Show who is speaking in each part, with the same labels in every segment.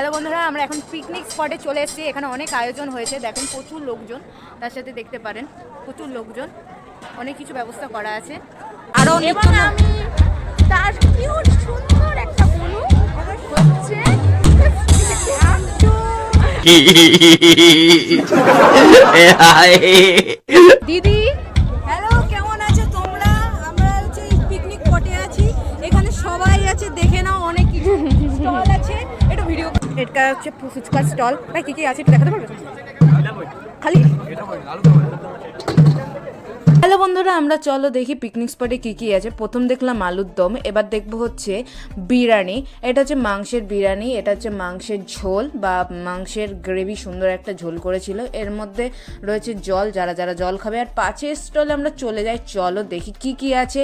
Speaker 1: Hello বন্ধুরা আমরা এখন পিকনিক স্পটে চলে এসেছি। এখানে অনেক আয়োজন হয়েছে। দেখেন প্রচুর লোকজন তার সাথে দেখতে পারেন প্রচুর লোকজন অনেক কিছু ব্যবস্থা করা আছে। আরও
Speaker 2: আমি তার কিউট সুন্দর একটা বলু হচ্ছে
Speaker 1: দিদি। এটা হচ্ছে ফুচকার স্টল। ভাই কী কী আছে একটু দেখাতে পারবে? খালি? বন্ধুরা, আমরা চলো দেখি পিকনিক স্পটে কী কী আছে। প্রথম দেখলাম আলুর দম, এবার দেখব হচ্ছে বিরিয়ানি। এটা হচ্ছে মাংসের বিরিয়ানি, এটা হচ্ছে মাংসের ঝোল বা মাংসের গ্রেভি সুন্দর একটা ঝোল করেছিল। এর মধ্যে রয়েছে জল, যারা যারা জল খাবে। আর পাঁচের স্টলে আমরা চলে যাই, চলো দেখি কি কি আছে।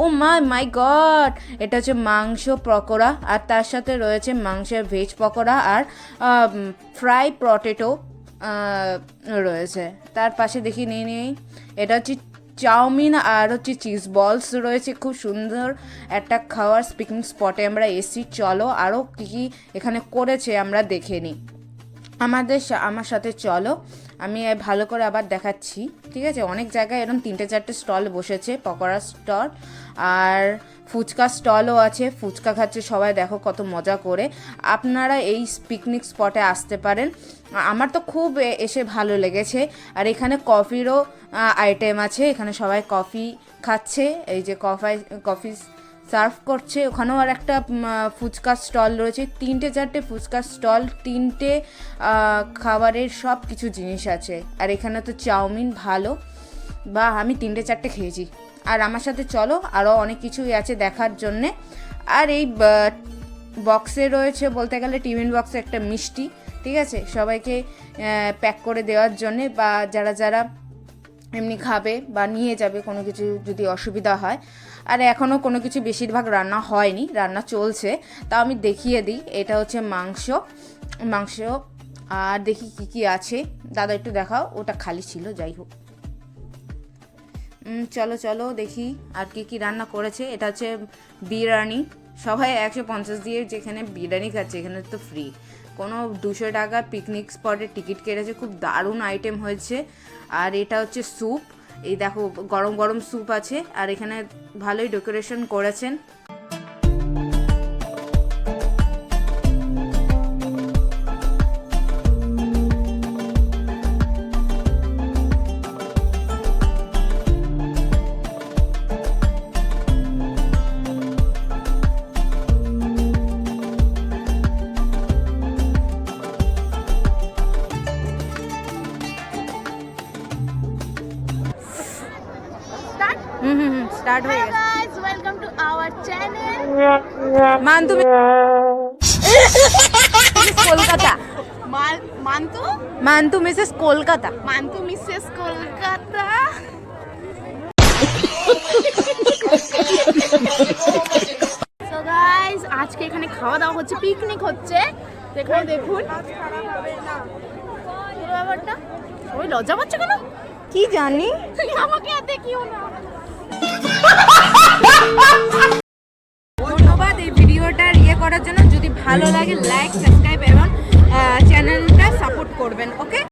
Speaker 1: ও মা মাই গড এটা হচ্ছে মাংস পকোড়া, আর তার সাথে রয়েছে মাংসের ভেজ পকোড়া আর ফ্রাই পটেটো রয়েছে। তার পাশে দেখি, নিয়ে নিই এটা হচ্ছে চাউমিন আর হচ্ছে চিজ বলস রয়েছে, খুব সুন্দর একটা খাওয়ার স্পিকিং স্পটে আমরা এসি চলো আরও কী কী এখানে করেছে আমরা দেখে নিই। আমাদের আমার সাথে চলো। আমি ভালো করে আবার দেখাচ্ছি, ঠিক আছে? অনেক জায়গায় এরকম তিনটে চারটে স্টল বসেছে, পকোড়া স্টল আর ফুচকা স্টলও আছে। ফুচকা খাচ্ছে সবাই, দেখো কত মজা করে। আপনারা এই পিকনিক স্পটে আসতে পারেন। আমার তো খুব এসে ভালো লেগেছে। আর এখানে কফিরও আইটেম আছে। এখানে সবাই কফি খাচ্ছে। এই যে কফাই কফি সার্ভ করছে। ওখানেও আর একটা ফুচকার স্টল রয়েছে। তিনটে চারটে ফুচকার স্টল, তিনটে খাবারের সব কিছু জিনিস আছে। আর এখানে তো চাউমিন ভালো। বা আমি তিনটে চারটে খেয়েছি। আর আমার সাথে চলো আরও অনেক কিছুই আছে দেখার জন্যে। আর এই বক্সে রয়েছে বলতে গেলে টিফিন বক্সে একটা মিষ্টি, ঠিক আছে? সবাইকে প্যাক করে দেওয়ার জন্যে বা যারা যারা এমনি খাবে বা নিয়ে যাবে কোনো কিছু যদি অসুবিধা হয়। আর এখনও কোনো কিছু বেশিরভাগ রান্না হয়নি, রান্না চলছে। তাও আমি দেখিয়ে দিই, এটা হচ্ছে মাংস। মাংস, আর দেখি কি কি আছে। দাদা একটু দেখাও, ওটা খালি ছিল, যাই হোক। চলো চলো, দেখি আর কি কি রান্না করেছে। এটা হচ্ছে বিরিয়ানি। সবাই একশো পঞ্চাশ দিয়ে যেখানে বিরিয়ানি খাচ্ছে, এখানে তো ফ্রি কোনো দুশো টাকা পিকনিক স্পটের টিকিট কেটেছে, খুব দারুণ আইটেম হয়েছে। আর এটা হচ্ছে স্যুপ এই দেখো, গরম গরম স্যুপ আছে। আর এখানে ভালোই ডেকোরেশন করেছেন।
Speaker 2: স্টার্ট
Speaker 1: হয়ে গেছে।
Speaker 2: Guys welcome to our channel
Speaker 1: মান তুমি Kolkata
Speaker 2: Mantu
Speaker 1: Mantu Mrs Kolkata
Speaker 2: Mantu Mrs Kolkata so guys আজকে এখানে খাওয়া দাওয়া হচ্ছে পিকনিক হচ্ছে। এখানে দেখুন। পুরো ব্যাপারটা। ওই লজ্জা পাচ্ছে কেন?
Speaker 1: কি জানি?
Speaker 2: আমাকে আর দেখিও না।
Speaker 1: ধন্যবাদ এই ভিডিওটার ইয়ে করার জন্য। যদি ভালো লাগে লাইক সাবস্ক্রাইব এবং চ্যানেলটা সাপোর্ট করবেন ওকে